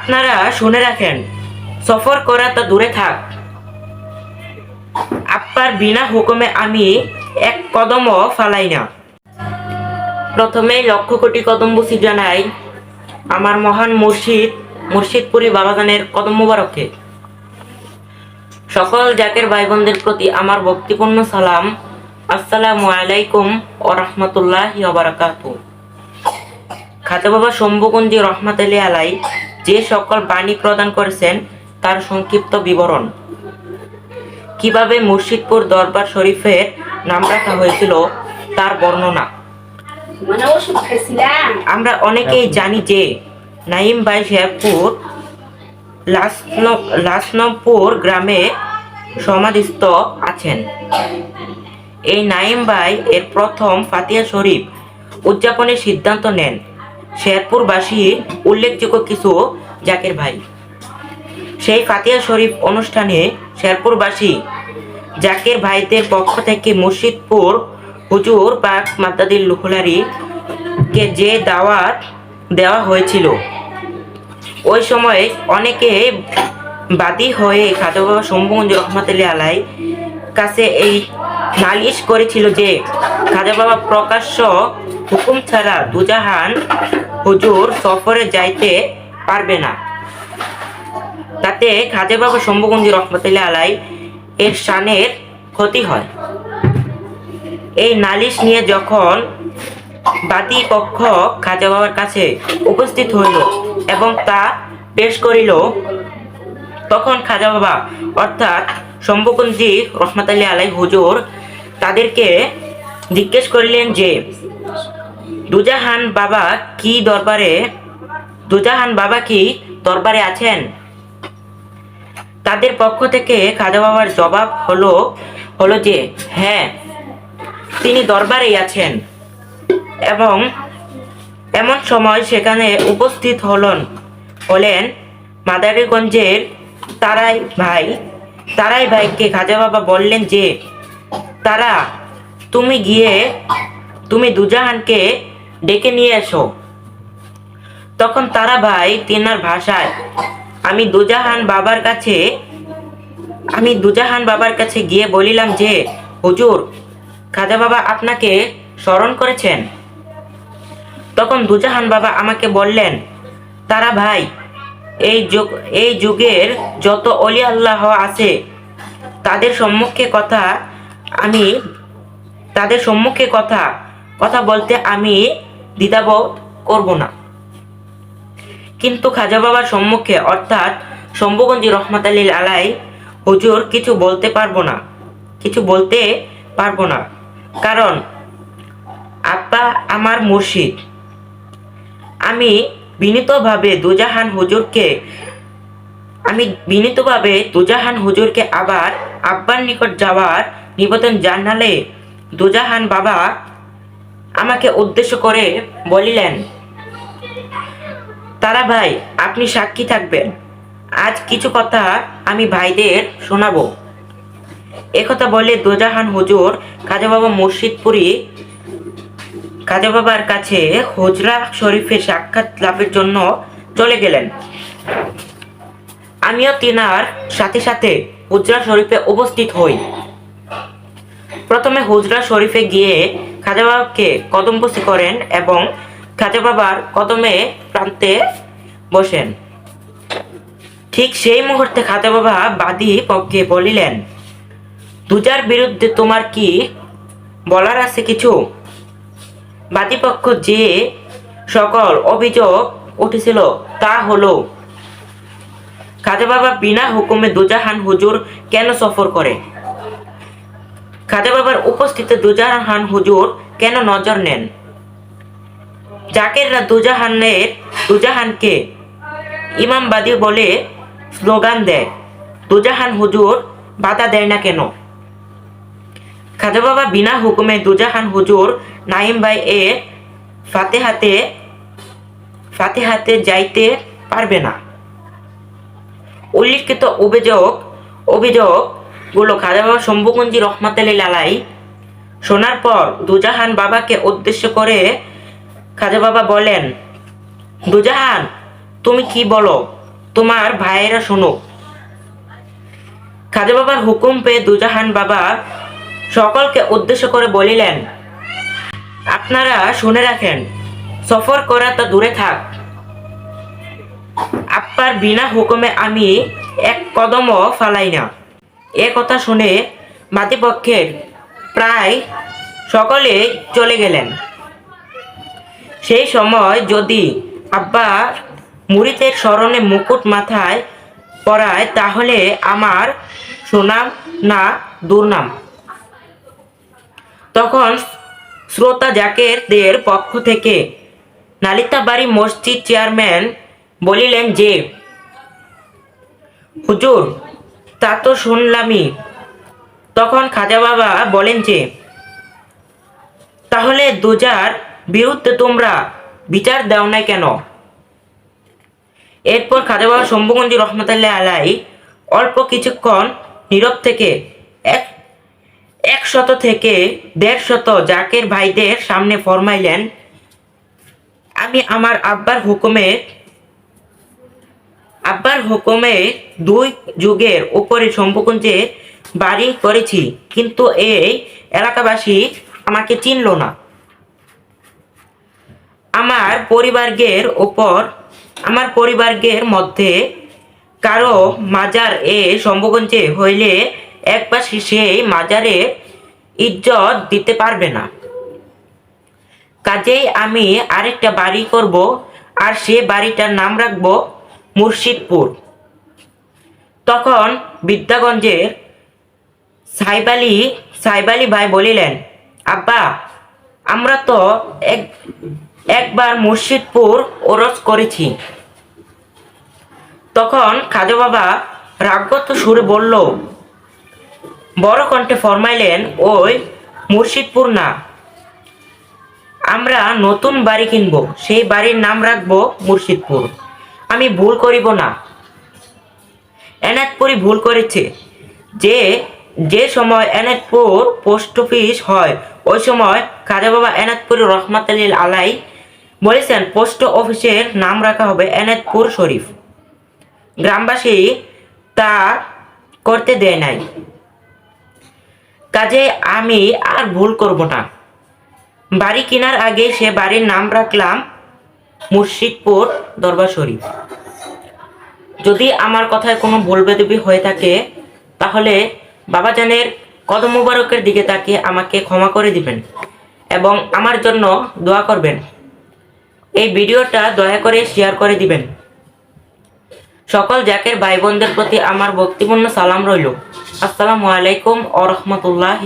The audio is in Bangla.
আপনারা শুনে রাখেন, সফর করা তো দূরে থাক। আপ্পার বিনা হুকুমে আমি এক কদমও ফালাই না। প্রথমে লক্ষ কোটি কদম বসি জানাই আমার মহান মুর্শিদ, মুর্শিদপুরি বাবাগানের কদম মুবারককে সকল জাকের ভাই বোনদের প্রতি আমার ভক্তিপূর্ণ সালাম। আসসালামু আলাইকুম ও রহমতুল্লাহ বারাকাতু বাবা শম্ভুগঞ্জি রহমত আলী আলাই যে সকল বাণী প্রদান করেছেন তার সংক্ষিপ্ত বিবরণ। কীভাবে মুর্শিদপুর দরবার শরীফের নাম রাখা হয়েছিল তার বর্ণনা। আমরা অনেকেই জানি যে নাইম শেরপুর লাসন- লাসনপুর গ্রামে সমাধিস্থ আছেন। এই নাইম ভাই এর প্রথম ফাতিয়া শরীফ উদযাপনের সিদ্ধান্ত নেন। শেরপুরবাসী উল্লেখযোগ্য কিছু, জাকের ভাই। সেই ফাতিয়া শরীফ অনুষ্ঠানে ভাইদের পক্ষ থেকে মুর্শিদপুর হুজুর পাক যে দাওয়াত দেওয়া হয়েছিল। ওই সময় অনেকে বাদী হয়ে খাজা বাবা শম্ভুগঞ্জ আলাই কাছে এই নালিশ করেছিল যে খাজা বাবা প্রকাশ্য হুকুম ছাড়া দুজাহান হুজুর সফরে যাইতে পারবে না। তাতে খাজা বাবা শম্ভুগঞ্জ রহমতুল্লাহ আলাই এর শানের ক্ষতি হয়। এই নালিশ নিয়ে যখন বাদী পক্ষ খাজা বাবার কাছে উপস্থিত হইল এবং তা পেশ করিল, তখন খাজা বাবা অর্থাৎ শম্ভুকুঞ্জি রহমত আলী আলাই হুজুর তাদেরকে জিজ্ঞেস করিলেন যে দুজাহান বাবা কি দরবারে, দুজাহান বাবা কি দরবারে আছেন? তাদের পক্ষ থেকে খাজা বাবার জবাব হলো হলো যে হ্যাঁ তিনি দরবারেই আছেন এবং এমন সময় সেখানে উপস্থিত হলেন হলেন মাদারীগঞ্জের তারাই ভাই। তারাই ভাইকে খাজা বাবা বললেন যে, তারা, তুমি গিয়ে, তুমি দুজাহানকে ডেকে নিয়ে এসো। তখন তারা ভাই তিনার ভাষায়, আমি দুজাহান বাবার কাছে, আমি দুজাহান বাবার কাছে গিয়ে বলিলাম যে, হুজুর, খাজা বাবা আপনাকে স্মরণ করেছেন? তখন দুজাহান বাবা আমাকে বললেন, তারা ভাই, এই যুগ, এই যুগের যত অলি আল্লাহ আছে, তাদের সম্মুখে কথা আমি, তাদের সম্মুখে কথা কথা বলতে আমি দ্বিধাবোধ করব না। কিন্তু খাজা বাবার সম্মুখে, অর্থাৎ শম্ভুগঞ্জি রহমত আলী আলাই, হুজুর, কিছু বলতে পারব না। কিছু বলতে পারব না। কারণ, আব্বা আমার মুর্শিদ। আমি বিনীতভাবে দুজাহান হুজুরকে, আমি বিনীতভাবে দুজাহান হুজুরকে আবার আব্বার নিকট যাওয়ার নিবেদন জানালে দুজাহান বাবা আমাকে উদ্দেশ্য করে বলিলেন, তারা ভাই, আপনি সাক্ষী থাকবেন। আজ কিছু কথা আমি ভাইদের শোনাবো। একথা বলে দোজাহান হুজুর খাজা বাবা মুর্শিদপুরি খাজা বাবার কাছে হুজরা শরীফে সাক্ষাৎ লাভের জন্য চলে গেলেন। আমিও তিনার সাথে সাথে হুজরা শরীফে উপস্থিত হই। প্রথমে হুজরা শরীফে গিয়ে খাজা বাবাকে কদমবসি করেন এবং খাজা বাবার কদমে প্রান্তে বসেন। ঠিক সেই মুহূর্তে খাজা বাবা বাদী পক্ষে বলিলেন, দুজার বিরুদ্ধে তোমার কি বলার আছে কিছু? বাদীপক্ষ যে সকল অভিযোগ উঠেছিল তা হলো খাজা বাবা বিনা হুকুমে দুজাহান হুজুর কেন সফর করে? খাজা বাবার উপস্থিতিতে দুজাহান হুজুর কেন নজর নেন? জাকেররা দুজাহানের, দুজাহানকে ইমামবাদী বলে স্লোগান দেয়। দুজাহান হুজুর বাধা দেয় না কেন? খাজা বাবা বিনা হুকুমে দুজাহান হুজুর নাইম ভাই এর ফাতেহাতে ফাতেহাতে যাইতে পারবে না। উল্লিখিত অভিযোগ অভিযোগ অভিযোগগুলো খাজা বাবা শম্ভুকুঞ্জি রহমত আলী লালাই শোনার পর দুজাহান বাবাকে উদ্দেশ্য করে খাজা বাবা বলেন, দুজাহান, তুমি কি বলো? তোমার ভাইয়েরা শোনো খাজা বাবার হুকুম পেয়ে দুজাহান বাবা সকলকে উদ্দেশ্য করে বলিলেন, আপনারা শুনে রাখেন, সফর করা তো দূরে থাক। আপনার বিনা হুকুমে আমি এক কদমও ফালাই না। এ কথা শুনে মাতৃপক্ষের প্রায় সকলে চলে গেলেন। সেই সময় যদি আব্বা মুড়িতের স্মরণে মুকুট মাথায় পড়ায় তাহলে আমার সুনাম না দুর্নাম। তখন শ্রোতা জাকেরদের পক্ষ থেকে নালিতাবাড়ি মসজিদ চেয়ারম্যান বলিলেন যে, হুজুর তা তো শুনলামই। তখন খাজা বাবা বলেন যে, তাহলে দুজার বিরুদ্ধে তোমরা বিচার দাও না কেন? এরপর খাজা বাবা শম্ভুগঞ্জি রহমতুল্লাহ আলাই অল্প কিছুক্ষণ নীরব থেকে এক এক শত থেকে দেড় শত জাকের ভাইদের সামনে ফরমাইলেন, আমি আমার আব্বার হুকুমে আব্বার হুকুমে দুই যুগের উপরে শম্ভুকুঞ্জে বাড়ি করেছি, কিন্তু এই এলাকাবাসী আমাকে চিনল না। আমার পরিবারগের ওপর আমার পরিবারগের মধ্যে কারও মাজার এ শম্ভুগঞ্জে হইলে একবাসী সেই মাজারে ইজ্জত দিতে পারবে না। কাজেই আমি আরেকটা বাড়ি করব আর সে বাড়িটার নাম রাখব মুর্শিদপুর। তখন বিদ্যাগঞ্জের সাইবালি সাইবালি ভাই বলিলেন, আব্বা, আমরা তো এক, একবার মুর্শিদপুর ওরস করেছি। তখন খাজা বাবা রাগত সুরে বলল, বড় কণ্ঠে ফরমাইলেন, ওই মুর্শিদপুর না। আমরা নতুন বাড়ি কিনব, সেই বাড়ির নাম রাখব মুর্শিদপুর। আমি ভুল করিব না। এনায়তপুরি ভুল করেছে। যে যে সময় এনায়তপুর পোস্ট অফিস হয়, ওই সময় খাজা বাবা এনায়তপুরি রহমাত আলীল আলাই বলেছেন পোস্ট অফিসের নাম রাখা হবে এনায়তপুর শরীফ। গ্রামবাসী তা করতে দেয় নাই। কাজে আমি আর ভুল করব না। বাড়ি কেনার আগে সে বাড়ির নাম রাখলাম মুর্শিদপুর দরবার শরীফ। যদি আমার কথায় কোনো ভুল বেদবি হয়ে থাকে, তাহলে বাবাজানের কদম মুবারকের দিকে তাকিয়ে আমাকে ক্ষমা করে দিবেন এবং আমার জন্য দোয়া করবেন। এই ভিডিওটা দয়া করে শেয়ার করে দিবেন। সকল জাকের ভাই বোনদের প্রতি আমার ভক্তিপূর্ণ সালাম রইল। আসসালামু আলাইকুম ও রহমতুল্লাহ